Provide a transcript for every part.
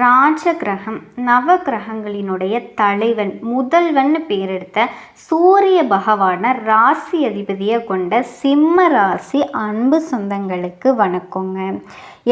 ராஜ கிரகம் நவ கிரகங்களினுடைய தலைவன் முதல்வன் பேரெடுத்த சூரிய பகவானை ராசி அதிபதியை கொண்ட சிம்ம ராசி அன்பு சொந்தங்களுக்கு வணக்கங்க.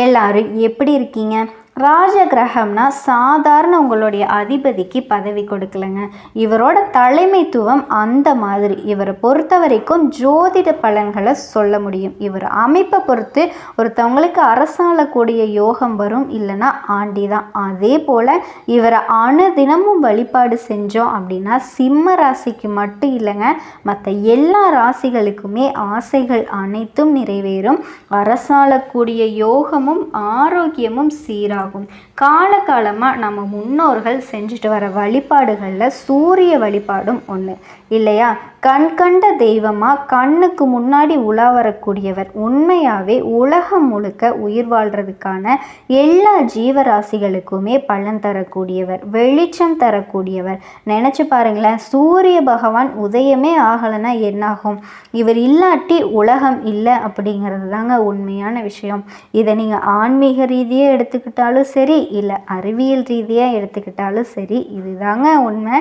எல்லாரும் எப்படி இருக்கீங்க? ராஜ கிரகம்னா சாதாரண உங்களுடைய அதிபதிக்கு பதவி கொடுக்கலங்க. இவரோட தலைமைத்துவம் அந்த மாதிரி. இவரை பொறுத்த வரைக்கும் ஜோதிட பலன்களை சொல்ல முடியும். இவர் அமைப்பை பொறுத்து ஒருத்தவங்களுக்கு அரசாளக்கூடிய யோகம் வரும் இல்லைன்னா ஆண்டி தான். அதே போல் இவரை அணுதினமும் வழிபாடு செஞ்சோம் அப்படின்னா சிம்ம ராசிக்கு மட்டும் இல்லைங்க. மற்ற எல்லா ராசிகளுக்குமே ஆசைகள் அனைத்தும் நிறைவேறும். அரசாளக்கூடிய யோகமும் ஆரோக்கியமும் சீராகும் ஆகும் காலகாலமாக நம்ம முன்னோர்கள் செஞ்சுட்டு வர வழிபாடுகளில் சூரிய வழிபாடும் ஒன்று இல்லையா? கண் கண்ட தெய்வமாக கண்ணுக்கு முன்னாடி உலா வரக்கூடியவர். உண்மையாகவே உலகம் முழுக்க உயிர் வாழ்கிறதுக்கான எல்லா ஜீவராசிகளுக்குமே பலன் தரக்கூடியவர் வெளிச்சம் தரக்கூடியவர். நினச்சி பாருங்களேன் சூரிய பகவான் உதயமே ஆகலைன்னா என்னாகும்? இவர் இல்லாட்டி உலகம் இல்லை அப்படிங்கிறது தாங்க உண்மையான விஷயம். இதை நீங்கள் ஆன்மீக ரீதியாக எடுத்துக்கிட்டாலும் சரி இல்லை அறிவியல் ரீதியாக எடுத்துக்கிட்டாலும் சரி இதுதாங்க உண்மை.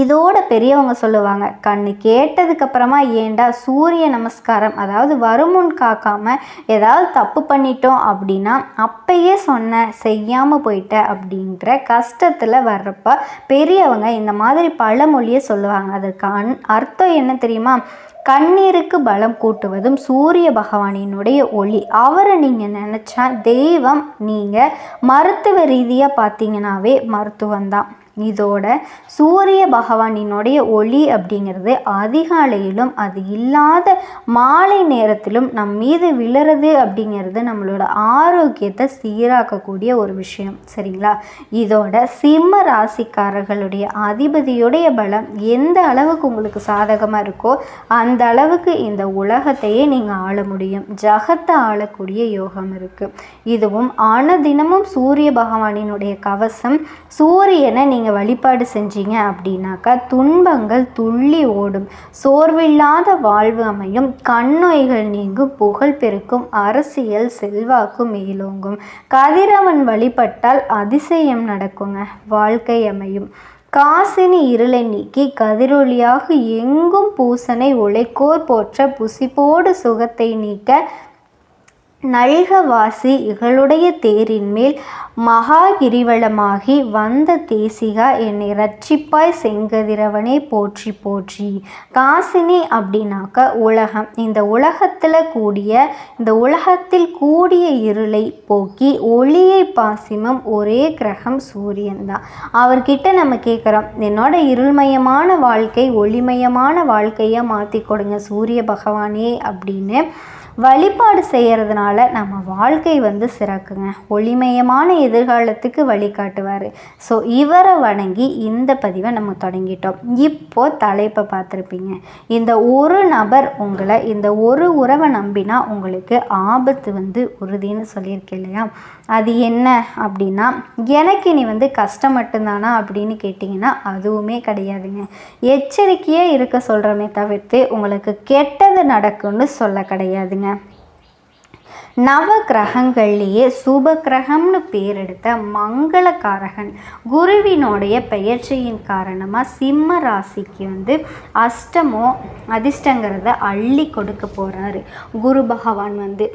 இதோட பெரியவங்க சொல்லுவாங்க கண்ணு கேட்டதுக்கப்புறமா ஏண்டா சூரிய நமஸ்காரம் அதாவது வருமுன் காக்காமல் ஏதாவது தப்பு பண்ணிட்டோம் அப்படின்னா அப்பயே சொன்ன செய்யாமல் போயிட்ட அப்படின்ற கஷ்டத்தில் வர்றப்ப பெரியவங்க இந்த மாதிரி பழமொழியை சொல்லுவாங்க. அதுக்கு அன் அர்த்தம் என்ன தெரியுமா? கண்ணீருக்கு பலம் கூட்டுவதும் சூரிய பகவானினுடைய ஒளி. அவரை நீங்கள் நினச்சா தெய்வம் நீங்கள் மருத்துவ ரீதியாக பார்த்தீங்கன்னாவே மருத்துவம் தான். இதோட சூரிய பகவானினுடைய ஒளி அப்படிங்கிறது அதிகாலையிலும் அது இல்லாத மாலை நேரத்திலும் நம் மீது விழுறது அப்படிங்கிறது நம்மளோட ஆரோக்கியத்தை சீராக்கக்கூடிய ஒரு விஷயம் சரிங்களா? இதோட சிம்ம ராசிக்காரர்களுடைய அதிபதியுடைய பலம் எந்த அளவுக்கு உங்களுக்கு சாதகமாக இருக்கோ அந்த அளவுக்கு இந்த உலகத்தையே நீங்கள் ஆள முடியும். ஜகத்தை ஆளக்கூடிய யோகம் இருக்குது இதுவும் அனுதினமும் சூரிய பகவானினுடைய கவசம் சூரியனை நீங்கள் நீங்கள் வழிபாடு செஞ்சீங்க அப்படின்னாக்கா துன்பங்கள் துள்ளி ஓடும். சோர்வில்லாத வாழ்வு அமையும். கண்ணொய்கள் நீங்கும். புகழ் பெருக்கும். அரசியல் செல்வாக்கு மேலோங்கும். கதிரவன் வழிபட்டால் அதிசயம் நடக்குங்க. வாழ்க்கை அமையும். காசினி இருளை நீக்கி கதிரொலியாக எங்கும் பூசனை உழைக்கோர் போற்ற புசிப்போடு சுகத்தை நீக்க நல்கவாசி இகளுடைய தேரின் மேல் மகா கிரிவலமாகி வந்த தேசிகா என்னை ரட்சிப்பாய் செங்கதிரவனே போற்றி போற்றி. காசினி அப்படின்னாக்க உலகம். இந்த உலகத்தில் கூடிய இந்த உலகத்தில் கூடிய இருளை போக்கி ஒளியை பாசிமம் ஒரே கிரகம் சூரியன் தான். அவர்கிட்ட நம்ம கேட்குறோம் என்னோட இருள்மயமான வாழ்க்கை ஒளிமயமான வாழ்க்கையை மாற்றி கொடுங்க சூரிய பகவானே அப்படின்னு. வழிபாடு செய்கிறதுனால நம்ம வாழ்க்கை வந்து சிறக்குங்க. ஒளிமயமான எதிர்காலத்துக்கு வழிகாட்டுவார் ஸோ இவரை வணங்கி இந்த பதிவை நம்ம தொடங்கிட்டோம். இப்போ தலைப்பை பார்த்துருப்பீங்க. இந்த ஒரு நபர் உங்களை இந்த ஒரு உறவை நம்பினா உங்களுக்கு ஆபத்து வந்து உறுதின்னு சொல்லியிருக்கேன் இல்லையா? அது என்ன அப்படின்னா எனக்கு இனி வந்து கஷ்டம் மட்டும்தானா அப்படின்னு கேட்டிங்கன்னா அதுவுமே கிடையாதுங்க. எச்சரிக்கையாக இருக்க சொல்கிறோமே தவிர்த்து உங்களுக்கு கெட்டது நடக்கும்னு சொல்ல கிடையாதுங்க. நவ கிரகங்கள்லேயே சுப கிரகம்னு பேர் எடுத்த மங்களகாரகன் குருவினுடைய பெயர்ச்சியின் காரணமாக சிம்ம ராசிக்கு வந்து அஷ்டமோ அதிர்ஷ்டங்கிறத அள்ளி கொடுக்க போகிறாரு குரு பகவான் வந்து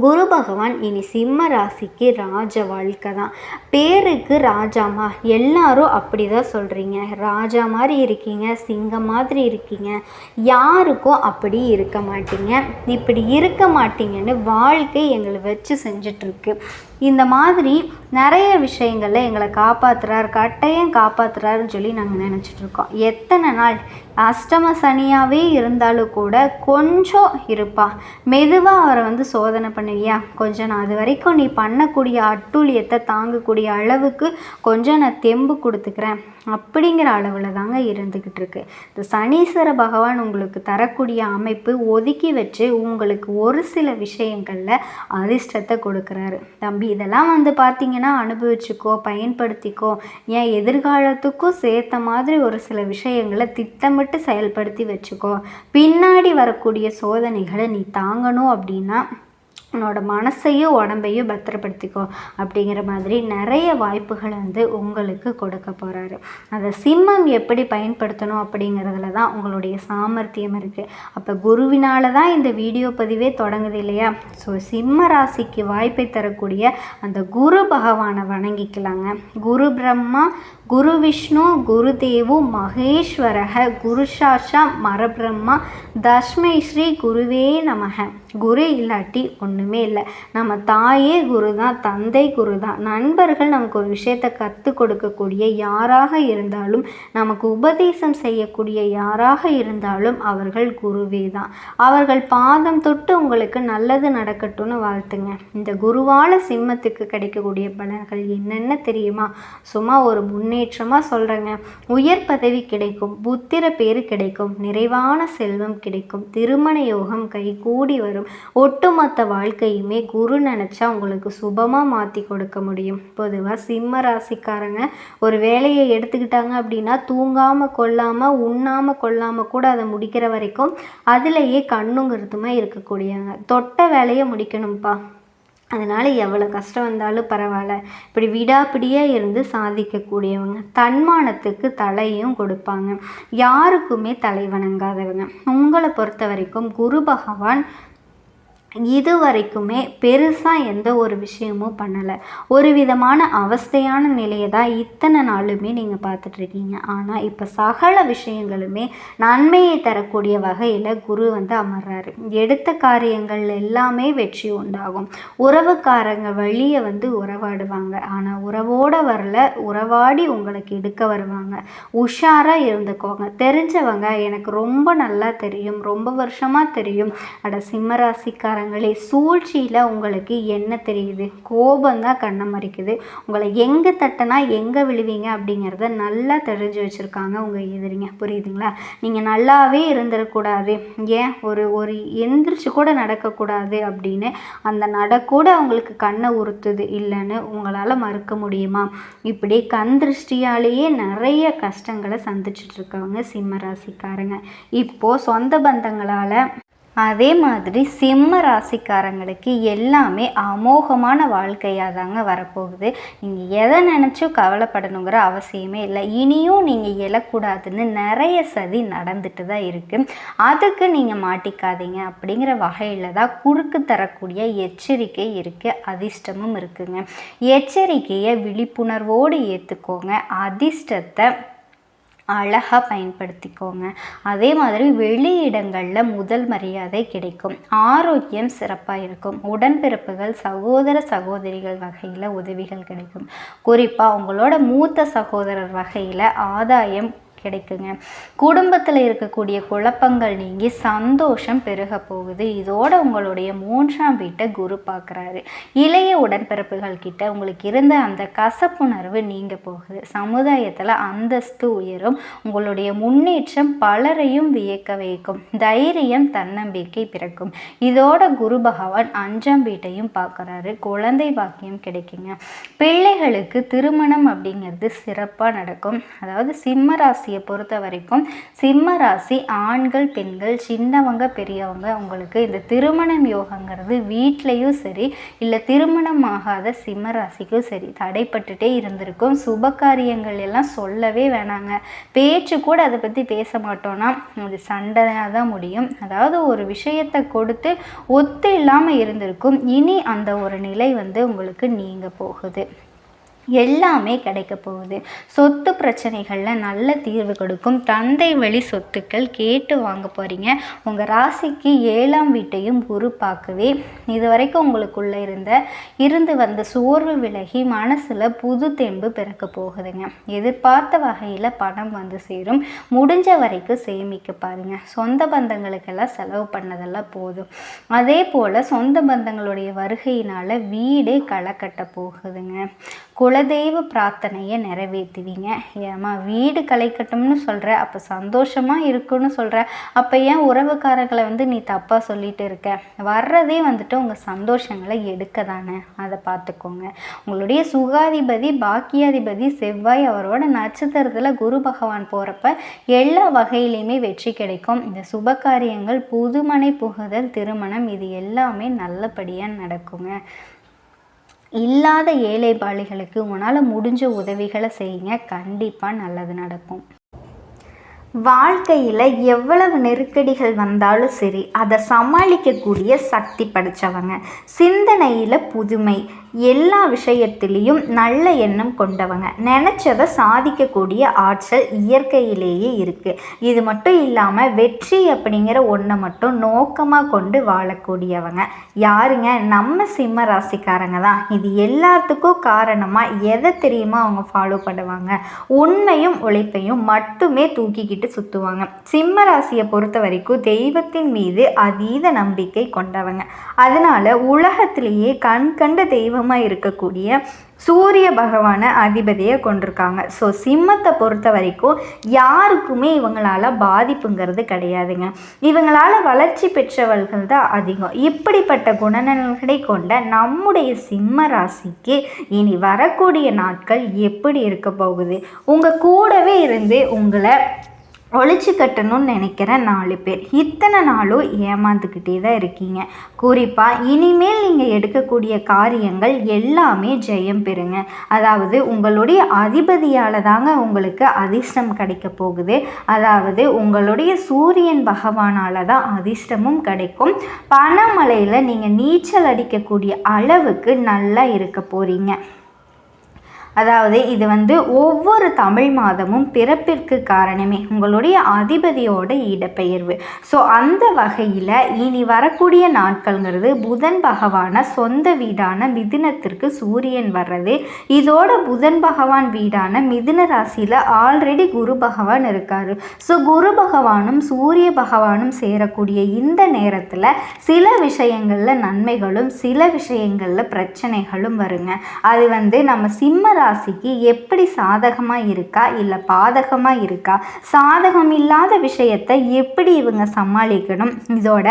குரு பகவான் இனி சிம்ம ராசிக்கு ராஜ வாழ்க்கை தான். பேருக்கு ராஜாமா. எல்லாரும் அப்படி தான் சொல்கிறீங்க ராஜா மாதிரி இருக்கீங்க சிங்கம் மாதிரி இருக்கீங்க. யாருக்கும் அப்படி இருக்க மாட்டீங்க. இப்படி இருக்க மாட்டீங்கன்னு வாழ்க்கை எங்களை வச்சு செஞ்சிட்ருக்கு. இந்த மாதிரி நிறைய விஷயங்களில் எங்களை காப்பாற்றுறார் கட்டையும் காப்பாற்றுறாருன்னு சொல்லி நாங்கள் நினச்சிட்ருக்கோம். எத்தனை நாள் அஷ்டம சனியாகவே இருந்தாலும் கூட கொஞ்சம் இருப்பா. மெதுவாக அவரை வந்து சோதனை பண்ணுவியா? கொஞ்சம் நான் அது வரைக்கும் நீ பண்ணக்கூடிய அட்டூழியத்தை தாங்கக்கூடிய அளவுக்கு கொஞ்சம் நான் தெம்பு கொடுத்துக்கிறேன். அப்படிங்கிற அளவில் தாங்க இருந்துக்கிட்டு இருக்கு. இந்த சனீஸ்வர பகவான் உங்களுக்கு தரக்கூடிய அமைப்பு ஒதுக்கி வச்சு உங்களுக்கு ஒரு சில விஷயங்களில் அதிர்ஷ்டத்தை கொடுக்குறாரு. தம்பி இதெல்லாம் வந்து பார்த்தீங்கன்னா அனுபவிச்சுக்கோ பயன்படுத்திக்கோ. ஏன் எதிர்காலத்துக்கும் சேர்த்த மாதிரி ஒரு சில விஷயங்களை திட்டமிட்டு செயல்படுத்தி வச்சுக்கோ. பின்னாடி வரக்கூடிய சோதனைகளை நீ தாங்கணும் அப்படின்னா உன்னோட மனசையும் உடம்பையும் பத்திரப்படுத்திக்கோ அப்படிங்கிற மாதிரி நிறைய வாய்ப்புகளை வந்து உங்களுக்கு கொடுக்க போகிறாரு அந்த சிம்மம் எப்படி பயன்படுத்தணும் அப்படிங்கிறதுல தான் உங்களுடைய சாமர்த்தியம் இருக்குது அப்போ குருவினால தான் இந்த வீடியோ பதிவே தொடங்குது இல்லையா? ஸோ சிம்ம ராசிக்கு வாய்ப்பை தரக்கூடிய அந்த குரு பகவானை வணங்கிக்கலாங்க. குரு பிரம்மா குரு விஷ்ணு குருதேவு மகேஸ்வரக குரு சாஷா மரபிரம்மா தஷ்மை ஸ்ரீ குருவே நமக. குரு இல்லாட்டி ஒன்றுமே இல்லை. நம்ம தாயே குரு தான் தந்தை குரு தான். நண்பர்கள் நமக்கு ஒரு விஷயத்தை கற்றுக் கொடுக்கக்கூடிய யாராக இருந்தாலும் நமக்கு உபதேசம் செய்யக்கூடிய யாராக இருந்தாலும் அவர்கள் குருவே தான். அவர்கள் பாதம் தொட்டு உங்களுக்கு நல்லது நடக்கட்டும்னு வாழ்த்துங்க. இந்த குருவால சிம்மத்துக்கு கிடைக்கக்கூடிய பலன்கள் என்னென்ன தெரியுமா? சும்மா ஒரு முன்னே முன்னேற்றமாக சொல்கிறேங்க உயர் பதவி கிடைக்கும் புத்திர பேர் கிடைக்கும் நிறைவான செல்வம் கிடைக்கும் திருமண யோகம் கைகூடி வரும். ஒட்டுமொத்த வாழ்க்கையுமே குரு நினச்சா உங்களுக்கு சுபமாக மாற்றி கொடுக்க முடியும். பொதுவாக சிம்ம ராசிக்காரங்க ஒரு வேலையை எடுத்துக்கிட்டாங்க அப்படின்னா தூங்காமல் கொள்ளாமல் உண்ணாமல் கொள்ளாமல் கூட அதை முடிக்கிற வரைக்கும் அதிலேயே கண்ணுங்கிறதுமா இருக்கக்கூடியவங்க. தொட்ட வேலையை முடிக்கணும்ப்பா. அதனால் எவ்வளோ கஷ்டம் வந்தாலும் பரவாயில்ல. இப்படி விடாப்பிடியாக இருந்து சாதிக்கக்கூடியவங்க. தன்மானத்துக்கு தலையும் கொடுப்பாங்க. யாருக்குமே தலை வணங்காதவங்க. உங்களை பொறுத்த வரைக்கும் குரு பகவான் இது வரைக்குமே பெருசாக எந்த ஒரு விஷயமும் பண்ணலை. ஒரு விதமான அவஸ்தையான நிலையை தான் இத்தனை நாளுமே நீங்கள் பார்த்துட்ருக்கீங்க ஆனால் இப்போ சகல விஷயங்களுமே நன்மையை தரக்கூடிய வகையில் குரு வந்து அமர்றாரு. எடுத்த காரியங்கள் எல்லாமே வெற்றி உண்டாகும். உறவுக்காரங்க வழியை வந்து உறவாடுவாங்க. ஆனால் உறவோட வரல உறவாடி உங்களுக்கு எடுக்க வருவாங்க. உஷாராக இருந்துக்கோங்க. தெரிஞ்சவங்க எனக்கு ரொம்ப நல்லா தெரியும். ரொம்ப வருஷமாக தெரியும். அட சிம்மராசிக்கார பாருங்களே சூழ்ச்சியில் உங்களுக்கு என்ன தெரியுது? கோபந்தான் கண்ணை மறிக்குது. உங்களை எங்கே தட்டினா எங்கே விழுவீங்க அப்படிங்கிறத நல்லா தெரிஞ்சு வச்சுருக்காங்க உங்கள் எதிரிங்க. புரியுதுங்களா? நீங்கள் நல்லாவே இருந்துடக்கூடாது ஏன்? ஒரு ஒரு எந்திரிச்சு கூட நடக்கக்கூடாது அப்படின்னு அந்த நடக்கூட அவங்களுக்கு கண்ணை உறுத்துது. இல்லைன்னு உங்களால் மறுக்க முடியுமா? இப்படி கண் திருஷ்டியாலேயே நிறைய கஷ்டங்களை சந்திச்சிட்ருக்கவங்க சிம்மராசிக்காரங்க இப்போது சொந்த பந்தங்களால் அதே மாதிரி சிம்ம ராசிக்காரங்களுக்கு எல்லாமே அமோகமான வாழ்க்கையாக தாங்க வரப்போகுது. நீங்கள் எதை நினச்சும் கவலைப்படணுங்கிற அவசியமே இல்லை. இனியும் நீங்கள் எழக்கூடாதுன்னு நிறைய சதி நடந்துட்டு தான் இருக்குது அதுக்கு நீங்கள் மாட்டிக்காதீங்க அப்படிங்கிற வகையில் தான் குறுக்கு தரக்கூடிய எச்சரிக்கை இருக்குது அதிர்ஷ்டமும் இருக்குங்க. எச்சரிக்கையை விழிப்புணர்வோடு ஏற்றுக்கோங்க அதிர்ஷ்டத்தை அழகாக பயன்படுத்திக்கோங்க. அதே மாதிரி வெளியிடங்களில் முதல் மரியாதை கிடைக்கும். ஆரோக்கியம் சிறப்பாக இருக்கும். உடன்பிறப்புகள் சகோதர சகோதரிகள் வகையில் உதவிகள் கிடைக்கும். குறிப்பாக உங்களோட மூத்த சகோதரர் வகையில் ஆதாயம் கிடைக்குங்க. குடும்பத்தில் இருக்கக்கூடிய குழப்பங்கள் நீங்கி சந்தோஷம் பெருக போகுது. இதோட உங்களுடைய மூன்றாம் வீட்டை குரு பார்க்குறாரு. இளைய உடன்பிறப்புகள் கிட்ட உங்களுக்கு இருந்த அந்த கசப்புணர்வு நீங்க போகுது. சமுதாயத்தில் அந்தஸ்து உயரும். உங்களுடைய முன்னேற்றம் பலரையும் வியக்க வைக்கும். தைரியம் தன்னம்பிக்கை பிறக்கும். இதோட குரு பகவான் அஞ்சாம் வீட்டையும் பார்க்குறாரு. குழந்தை பாக்கியம் கிடைக்குங்க. பிள்ளைகளுக்கு திருமணம் அப்படிங்கிறது சிறப்பாக நடக்கும். அதாவது சிம்ம ராசி ராசியை பொறுத்த வரைக்கும் சிம்ம ராசி ஆண்கள் பெண்கள் சின்னவங்க பெரியவங்க உங்களுக்கு இந்த திருமணம் யோகங்கிறது வீட்லேயும் சரி இல்லை திருமணம் ஆகாத சிம்ம ராசிக்கும் சரி தடைப்பட்டுட்டே இருந்திருக்கும். சுப காரியங்கள் எல்லாம் சொல்லவே வேணாங்க. பேச்சு கூட அதை பற்றி பேச மாட்டோம்னா அது சண்டையாக தான் முடியும். அதாவது ஒரு விஷயத்தை கொடுத்து ஒத்து இல்லாமல் இருந்திருக்கும். இனி அந்த ஒரு நிலை வந்து உங்களுக்கு நீங்க போகுது. எல்லாமே கிடைக்க போகுது. சொத்து பிரச்சனைகளில் நல்ல தீர்வு கொடுக்கும். தந்தை வழி சொத்துக்கள் கேட்டு வாங்க போகிறீங்க உங்கள் ராசிக்கு ஏழாம் வீட்டையும் குரு பார்க்கவே இது வரைக்கும் உங்களுக்குள்ளே இருந்த இருந்து வந்த சோர்வு விலகி மனசில் புது தெம்பு பிறக்க போகுதுங்க. எதிர்பார்த்த வகையில் பணம் வந்து சேரும். முடிஞ்ச வரைக்கும் சேமிக்க பாருங்கள் சொந்த பந்தங்களுக்கெல்லாம் செலவு பண்ணதெல்லாம் போதும். அதே போல் சொந்த பந்தங்களுடைய வருகையினால் வீடே களை கட்ட போகுதுங்க. குலதெய்வ பிரார்த்தனையை நிறைவேற்றுவீங்க. ஏம்மா வீடு கலைக்கட்டும்னு சொல்கிற அப்போ சந்தோஷமாக இருக்குன்னு சொல்கிற அப்போ ஏன் உறவுக்காரர்களை வந்து நீ தப்பாக சொல்லிட்டு இருக்க? வர்றதே வந்துட்டு உங்கள் சந்தோஷங்களை எடுக்க தானே? அதை பார்த்துக்கோங்க. உங்களுடைய சுகாதிபதி பாக்கியாதிபதி செவ்வாய் அவரோட நட்சத்திரத்தில் குரு பகவான் போகிறப்ப எல்லா வகையிலையுமே வெற்றி கிடைக்கும். இந்த சுப காரியங்கள் புதுமனை புகுதல் திருமணம் இது எல்லாமே நல்லபடியாக நடக்குங்க. இல்லாத ஏழை பாலிகளுக்கு உங்களால் முடிஞ்ச உதவிகளை செய்யுங்க. கண்டிப்பாக நல்லது நடக்கும். வாழ்க்கையில் எவ்வளவு நெருக்கடிகள் வந்தாலும் சரி அதை சமாளிக்கக்கூடிய சக்தி படைச்சவங்க. சிந்தனையில் புதுமை எல்லா விஷயத்திலையும் நல்ல எண்ணம் கொண்டவங்க. நினச்சதை சாதிக்கக்கூடிய ஆற்றல் இயற்கையிலேயே இருக்குது இது மட்டும் இல்லாமல் வெற்றி அப்படிங்கிற ஒன்றை மட்டும் நோக்கமாக கொண்டு வாழக்கூடியவங்க. யாருங்க? நம்ம சிம்ம ராசிக்காரங்க தான். இது எல்லாத்துக்கும் காரணமாக எதை தெரியுமா அவங்க ஃபாலோ பண்ணுவாங்க? உண்மையும் உழைப்பையும் மட்டுமே தூக்கிக்கிட்டு சுற்றுவாங்க சிம்ம ராசியை பொறுத்த வரைக்கும் தெய்வத்தின் மீது அதீத நம்பிக்கை கொண்டவங்க. அதனால் உலகத்திலேயே கண் கண்ட தெய்வம் தெய்வமாக இருக்கக்கூடிய சூரிய பகவானை அதிபதியை கொண்டிருக்காங்க. ஸோ சிம்மத்தை பொறுத்த வரைக்கும் யாருக்குமே இவங்களால் பாதிப்புங்கிறது கிடையாதுங்க. இவங்களால் வளர்ச்சி பெற்றவர்கள் தான் அதிகம். இப்படிப்பட்ட குணநலன்களை கொண்ட நம்முடைய சிம்ம ராசிக்கு இனி வரக்கூடிய நாட்கள் எப்படி இருக்க போகுது? உங்கள் கூடவே இருந்து உங்களை ஒழிச்சு கட்டணும்னு நினைக்கிற நாலு பேர். இத்தனை நாளும் ஏமாந்துக்கிட்டே தான் இருக்கீங்க. குறிப்பாக இனிமேல் நீங்கள் எடுக்கக்கூடிய காரியங்கள் எல்லாமே ஜெயம் பெறுங்க. அதாவது உங்களுடைய அதிபதியால் தாங்க உங்களுக்கு அதிர்ஷ்டம் கிடைக்க போகுது. அதாவது உங்களுடைய சூரியன் பகவானால் தான் அதிர்ஷ்டமும் கிடைக்கும். பணமலையில் நீங்கள் நீச்சல் அடிக்கக்கூடிய அளவுக்கு நல்லா இருக்க போகிறீங்க அதாவது இது வந்து ஒவ்வொரு தமிழ் மாதமும் பிறப்பிற்கு காரணமே உங்களுடைய அதிபதியோட இடப்பெயர்வு. ஸோ அந்த வகையில் இனி வரக்கூடிய நாட்கள்ங்கிறது புதன் பகவான சொந்த வீடான மிதுனத்திற்கு சூரியன் வர்றது. இதோட புதன் பகவான் வீடான மிதுன ராசியில் ஆல்ரெடி குரு பகவான் இருக்கார். ஸோ குரு பகவானும் சூரிய பகவானும் சேரக்கூடிய இந்த நேரத்தில் சில விஷயங்களில் நன்மைகளும் சில விஷயங்களில் பிரச்சனைகளும் வருங்க. அது வந்து நம்ம சிம்ம ராசிக்கு எப்படி சாதகமாக இருக்கா இல்லை பாதகமாக இருக்கா? சாதகம் இல்லாத விஷயத்தை எப்படி இவங்க சமாளிக்கணும்? இதோட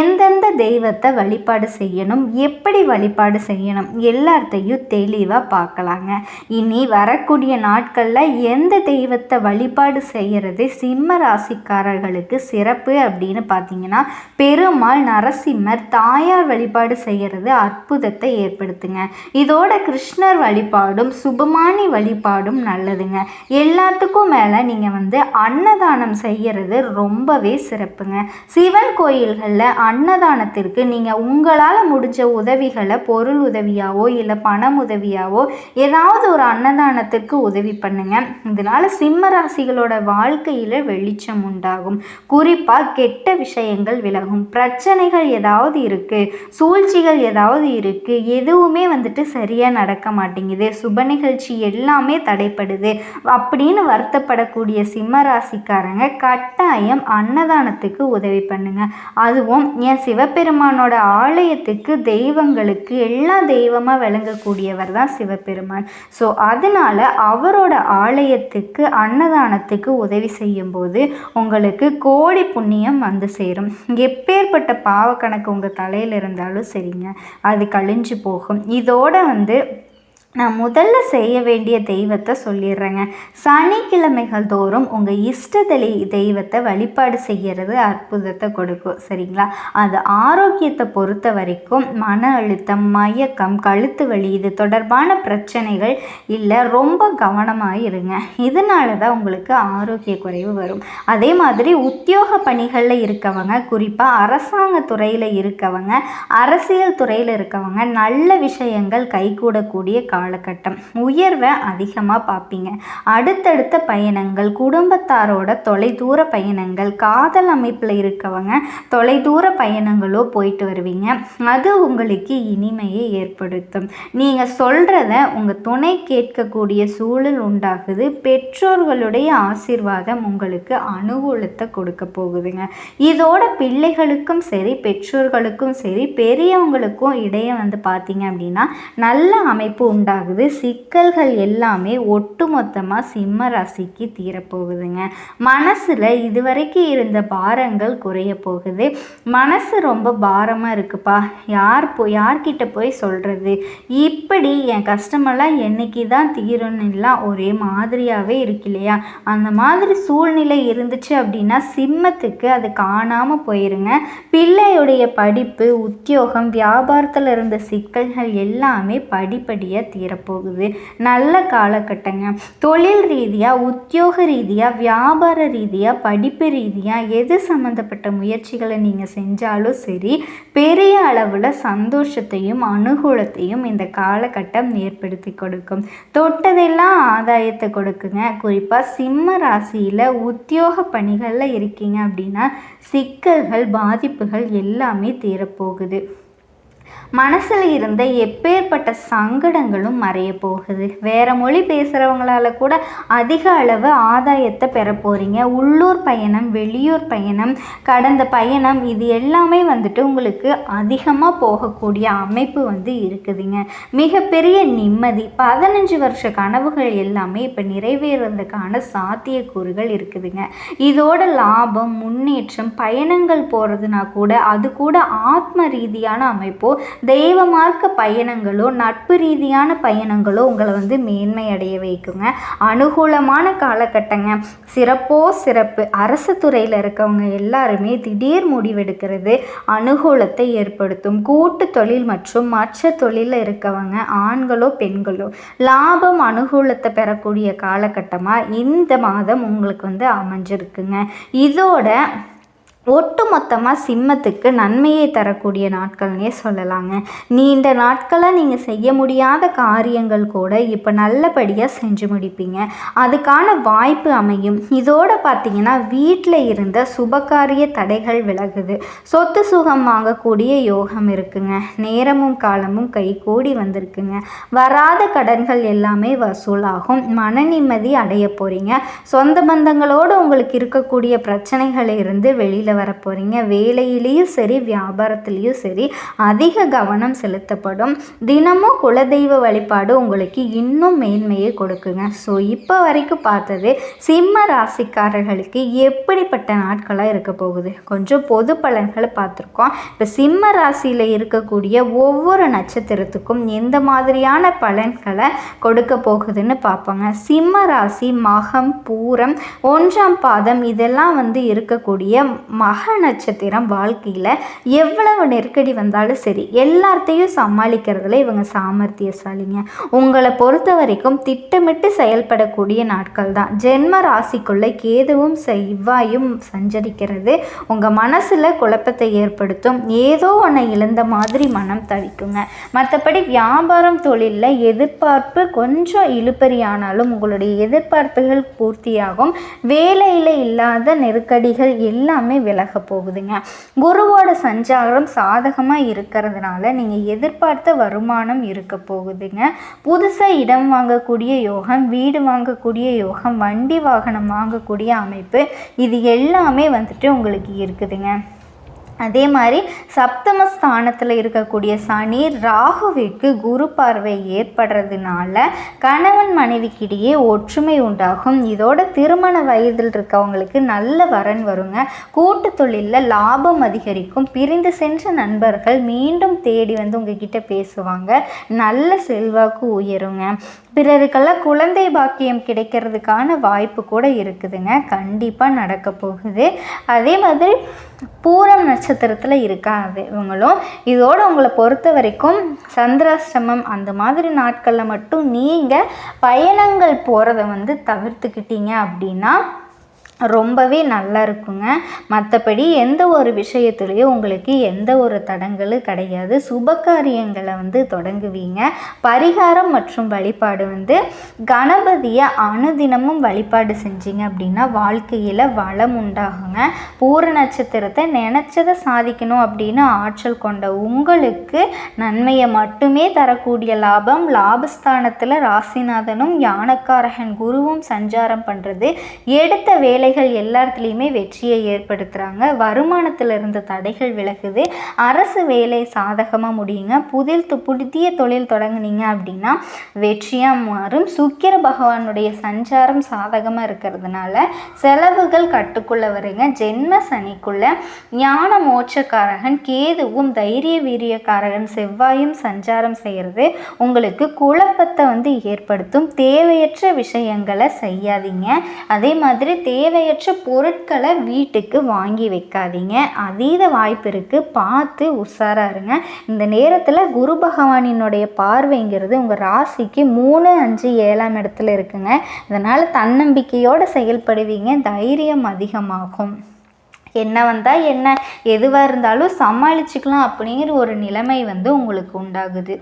எந்தெந்த தெய்வத்தை வழிபாடு செய்யணும்? எப்படி வழிபாடு செய்யணும்? எல்லாத்தையும் தெளிவாக பார்க்கலாங்க. இனி வரக்கூடிய நாட்களில் எந்த தெய்வத்தை வழிபாடு செய்கிறது சிம்ம ராசிக்காரர்களுக்கு சிறப்பு அப்படின்னு பார்த்தீங்கன்னா பெருமாள் நரசிம்மர் தாயார் வழிபாடு செய்கிறது அற்புதத்தை ஏற்படுத்துங்க. இதோட கிருஷ்ணர் வழிபாடும் சு சுபமானி வழிபாடும் நல்லதுங்க. எல்லாத்துக்கும் மேலே நீங்கள் வந்து அன்னதானம் செய்கிறது ரொம்பவே சிறப்புங்க. சிவன் கோயில்களில் அன்னதானத்திற்கு நீங்கள் உங்களால் முடிஞ்ச உதவிகளை பொருள் உதவியாவோ இல்லை பணம் உதவியாவோ ஏதாவது ஒரு அன்னதானத்திற்கு உதவி பண்ணுங்க. இதனால் சிம்ம ராசிகளோட வாழ்க்கையில் வெளிச்சம் உண்டாகும். குறிப்பாக கெட்ட விஷயங்கள் விலகும். பிரச்சனைகள் ஏதாவது இருக்குது சூழ்ச்சிகள் ஏதாவது இருக்குது எதுவுமே வந்துட்டு சரியாக நடக்க மாட்டேங்குது. சுப நிகழ்ச்சி எல்லாமே தடைப்படுது அப்படின்னு வருத்தப்படக்கூடிய சிம்ம ராசிக்காரங்க கட்டாயம் அன்னதானத்துக்கு உதவி பண்ணுங்க. அதுவும் என் சிவபெருமானோட ஆலயத்துக்கு தெய்வங்களுக்கு எல்லா தெய்வமாக விளங்கக்கூடியவர் தான் சிவபெருமான். ஸோ அதனால அவரோட ஆலயத்துக்கு அன்னதானத்துக்கு உதவி செய்யும்போது உங்களுக்கு கோடி புண்ணியம் வந்து சேரும். எப்பேற்பட்ட பாவக்கணக்கு உங்கள் தலையில் இருந்தாலும் சரிங்க. அது கழிஞ்சு போகும். இதோட வந்து நான் முதல்ல செய்ய வேண்டிய தெய்வத்தை சொல்லிடுறேங்க. சனிக்கிழமைகள் தோறும் உங்கள் இஷ்ட தெய்வத்தை வழிபாடு செய்கிறது அற்புதத்தை கொடுக்கும் சரிங்களா? அது ஆரோக்கியத்தை பொறுத்த வரைக்கும் மன அழுத்தம் மயக்கம் கழுத்து வலி இது தொடர்பான பிரச்சனைகள் இல்லை ரொம்ப கவனமாக இருங்க. இதனால தான் உங்களுக்கு ஆரோக்கிய குறைவு வரும். அதே மாதிரி உத்தியோக பணிகளில் இருக்கவங்க குறிப்பாக அரசாங்க துறையில் இருக்கவங்க அரசியல் துறையில் இருக்கவங்க நல்ல விஷயங்கள் கைகூடக்கூடிய காலகட்டம். உயர்வை அதிகமாக பார்ப்பீங்க. அடுத்தடுத்த பயணங்கள் குடும்பத்தாரோட தொலைதூர பயணங்கள் காதல் அமைப்பில் இருக்கவங்க தொலைதூர பயணங்களோ போயிட்டு வருவீங்க. அது உங்களுக்கு இனிமையை ஏற்படுத்தும். நீங்கள் சொல்கிறத உங்கள் துணை கேட்கக்கூடிய சூழல் உண்டாகுது. பெற்றோர்களுடைய ஆசீர்வாதம் உங்களுக்கு அனுகூலத்தை கொடுக்க போகுதுங்க. இதோட பிள்ளைகளுக்கும் சரி பெற்றோர்களுக்கும் சரி பெரியவங்களுக்கும் இடையே வந்து பார்த்தீங்க அப்படின்னா நல்ல அமைப்பு உண்டா உண்டாகுது சிக்கல்கள் எல்லாமே ஒட்டுமொத்தமாக சிம்ம ராசிக்கு தீரப்போகுதுங்க. மனசில் இதுவரைக்கும் இருந்த பாரங்கள் குறைய போகுது. மனசு ரொம்ப பாரமாக இருக்குப்பா. யார் போ யார்கிட்ட போய் சொல்கிறது இப்படி என் கஷ்டமெல்லாம் என்னைக்கு தான் தீரணும்லாம் ஒரே மாதிரியாகவே இருக்கு இல்லையா? அந்த மாதிரி சூழ்நிலை இருந்துச்சு அப்படின்னா சிம்மத்துக்கு அது காணாமல் போயிருங்க. பிள்ளையுடைய படிப்பு உத்தியோகம் வியாபாரத்தில் இருந்த சிக்கல்கள் எல்லாமே படிப்படியாக தீரப்போகுது நல்ல காலகட்டங்க. தொழில் ரீதியாக உத்தியோக ரீதியாக வியாபார ரீதியாக படிப்பு ரீதியாக எது சம்மந்தப்பட்ட முயற்சிகளை நீங்கள் செஞ்சாலும் சரி பெரிய அளவில் சந்தோஷத்தையும் அனுகூலத்தையும் இந்த காலகட்டம் ஏற்படுத்தி கொடுக்கும். தொட்டதெல்லாம் ஆதாயத்தை கொடுக்குங்க. குறிப்பாக சிம்ம ராசியில் உத்தியோக பணிகளில் இருக்கீங்க அப்படின்னா சிக்கல்கள் பாதிப்புகள் எல்லாமே தீரப்போகுது. மனசில் இருந்த எப்பேற்பட்ட சங்கடங்களும் மறைய போகுது. வேறு மொழி பேசுகிறவங்களால கூட அதிக அளவு ஆதாயத்தை பெற போகிறீங்க உள்ளூர் பயணம் வெளியூர் பயணம் கடந்த பயணம் இது எல்லாமே வந்துட்டு உங்களுக்கு அதிகமாக போகக்கூடிய அமைப்பு வந்து இருக்குதுங்க. மிகப்பெரிய நிம்மதி பதினஞ்சு வருஷ கனவுகள் எல்லாமே இப்போ நிறைவேறதுக்கான சாத்தியக்கூறுகள் இருக்குதுங்க. இதோட லாபம் முன்னேற்றம் பயணங்கள் போகிறதுனா கூட அது கூட ஆத்ம ரீதியான அமைப்போ தெய்வ மார்க்க பயணங்களோ நட்பு ரீதியான பயணங்களோ உங்களை வந்து மேன்மை அடைய வைக்குங்க. அனுகூலமான காலகட்டங்க. சிறப்போ சிறப்பு. அரசு துறையில் இருக்கவங்க எல்லாருமே திடீர் முடிவெடுக்கிறது அனுகூலத்தை ஏற்படுத்தும். கூட்டு தொழில் மற்றும் மற்ற தொழிலில் இருக்கவங்க ஆண்களோ பெண்களோ லாபம் அனுகூலத்தை பெறக்கூடிய காலகட்டமாக இந்த மாதம் உங்களுக்கு வந்து அமைஞ்சிருக்குங்க. இதோட ஒட்டு மொத்தமாக சிம்மத்துக்கு நன்மையை தரக்கூடிய நாட்கள்னே சொல்லலாங்க. நீண்ட நாட்களாக நீங்கள் செய்ய முடியாத காரியங்கள் கூட இப்போ நல்லபடியாக செஞ்சு முடிப்பீங்க. அதுக்கான வாய்ப்பு அமையும். இதோடு பார்த்தீங்கன்னா வீட்டில் இருந்த சுபகாரிய தடைகள் விலகுது. சொத்து சுகம் வாங்கக்கூடிய யோகம் இருக்குங்க. நேரமும் காலமும் கை கூடி வந்திருக்குங்க. வராத கடன்கள் எல்லாமே வசூலாகும். மன நிம்மதி அடைய போகிறீங்க சொந்த பந்தங்களோடு உங்களுக்கு இருக்கக்கூடிய பிரச்சனைகளை இருந்து வெளியில் வர போகிறீங்க வேலையிலையும் சரி வியாபாரத்துலேயும் சரி அதிக கவனம் செலுத்தப்படும். தினமும் குலதெய்வ வழிபாடு உங்களுக்கு இன்னும் மேன்மையை கொடுக்குங்க. ஸோ இப்போ வரைக்கும் பார்த்தது சிம்ம ராசிக்காரர்களுக்கு எப்படிப்பட்ட நாட்களாக இருக்க போகுது? கொஞ்சம் பொது பலன்களை பார்த்துருக்கோம். இப்போ சிம்ம ராசியில் இருக்கக்கூடிய ஒவ்வொரு நட்சத்திரத்துக்கும் எந்த மாதிரியான பலன்களை கொடுக்க போகுதுன்னு பார்ப்போங்க. சிம்ம ராசி மகம் பூரம் ஒன்றாம் பாதம் இதெல்லாம் வந்து இருக்கக்கூடிய மக நட்சத்திரம் வாழ்க்கையில் எவ்வளவு நெருக்கடி வந்தாலும் சரி எல்லாத்தையும் சமாளிக்கிறதுல இவங்க சாமர்த்தியசாலிங்க. உங்களை பொறுத்த வரைக்கும் திட்டமிட்டு செயல்படக்கூடிய நாட்கள் தான். ஜென்ம ராசிக்குள்ளே கேதுவும் செவ்வாயும் சஞ்சரிக்கிறது உங்கள் மனசில் குழப்பத்தை ஏற்படுத்தும். ஏதோ ஒன்றை இழந்த மாதிரி மனம் தவிக்குங்க. மற்றபடி வியாபாரம் தொழிலில் எதிர்பார்ப்பு கொஞ்சம் இழுப்பறியானாலும் உங்களுடைய எதிர்பார்ப்புகள் பூர்த்தியாகும். வேலையில் இல்லாத நெருக்கடிகள் எல்லாமே விலக போகுதுங்க குருவோட சஞ்சாரம் சாதகமாக இருக்கிறதுனால நீங்கள் எதிர்பார்த்த வருமானம் இருக்க போகுதுங்க. புதுசாக இடம் வாங்கக்கூடிய யோகம் வீடு வாங்கக்கூடிய யோகம் வண்டி வாகனம் வாங்கக்கூடிய அமைப்பு இது எல்லாமே வந்துட்டு உங்களுக்கு இருக்குதுங்க. அதே மாதிரி சப்தமஸ்தானத்தில் இருக்கக்கூடிய சனி ராகுவிற்கு குரு பார்வை ஏற்படுறதுனால கணவன் மனைவிக்கிடையே ஒற்றுமை உண்டாகும். இதோட திருமண வயதில் இருக்கவங்களுக்கு நல்ல வரன் வருங்க. கூட்டு தொழிலில் லாபம் அதிகரிக்கும். பிரிந்து சென்ற நண்பர்கள் மீண்டும் தேடி வந்து உங்ககிட்ட பேசுவாங்க. நல்ல செல்வாக்கு உயருங்க. பிறருக்கெல்லாம் குழந்தை பாக்கியம் கிடைக்கிறதுக்கான வாய்ப்பு கூட இருக்குதுங்க. கண்டிப்பாக நடக்க போகுது. அதே மாதிரி பூரம் நட்சத்திரத்தில் இருக்காது இவங்களும் இதோடு உங்களை பொறுத்த வரைக்கும் சந்திராஷ்டமம் அந்த மாதிரி நாட்களில் மட்டும் நீங்கள் பயணங்கள் போகிறத வந்து தவிர்த்துக்கிட்டீங்க அப்படின்னா ரொம்பவே நல்லா இருக்குங்க. மற்றபடி எந்த ஒரு விஷயத்துலேயும் உங்களுக்கு எந்த ஒரு தடங்களும் கிடையாது. சுபகாரியங்களை வந்து தொடங்குவீங்க. பரிகாரம் மற்றும் வழிபாடு வந்து கணபதியை அனுதினமும் வழிபாடு செஞ்சீங்க அப்படின்னா வாழ்க்கையில் வளம் உண்டாகுங்க. பூர நட்சத்திரத்தை நினச்சதை சாதிக்கணும் அப்படின்னு ஆற்றல் கொண்ட உங்களுக்கு நன்மையை மட்டுமே தரக்கூடிய லாபம் லாபஸ்தானத்தில் ராசிநாதனும் யானக்காரகன் குருவும் சஞ்சாரம் பண்ணுறது எடுத்த வேலை தடைகள் எல்லாத்துலேயுமே வெற்றியை ஏற்படுத்துகிறாங்க வருமானத்தில் இருந்த தடைகள் விலகுது. அரசு வேலை சாதகமாக முடியுங்க. புதில் து- புதிய தொழில் தொடங்குனீங்க அப்படின்னா வெற்றியாக மாறும். சுக்கிர பகவானுடைய சஞ்சாரம் சாதகமாக இருக்கிறதுனால செலவுகள் கட்டுக்குள்ள வருங்க. ஜென்ம சனிக்குள்ள ஞான மோட்சக்காரகன் கேதுவும் தைரிய வீரியக்காரகன் செவ்வாயும் சஞ்சாரம் செய்கிறது உங்களுக்கு குழப்பத்தை வந்து ஏற்படுத்தும். தேவையற்ற விஷயங்களை செய்யாதீங்க. அதே மாதிரி தேவை தேவையற்ற பொருட்களை வீட்டுக்கு வாங்கி வைக்காதீங்க. அதீத வாய்ப்பு இருக்குது பார்த்து உஷாராக இருங்க. இந்த நேரத்தில் குரு பகவானினுடைய பார்வைங்கிறது உங்கள் ராசிக்கு மூணு அஞ்சு ஏழாம் இடத்துல இருக்குங்க. அதனால் தன்னம்பிக்கையோடு செயல்படுவீங்க. தைரியம் அதிகமாகும். என்ன வந்தால் என்ன எதுவாக இருந்தாலும் சமாளிச்சுக்கலாம் அப்படிங்கிற ஒரு நிலைமை வந்து உங்களுக்கு உண்டாகுது.